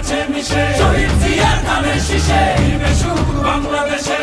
আছে মিশে। শহীদ জিয়ার ধানের শীষে বাংলাদেশে।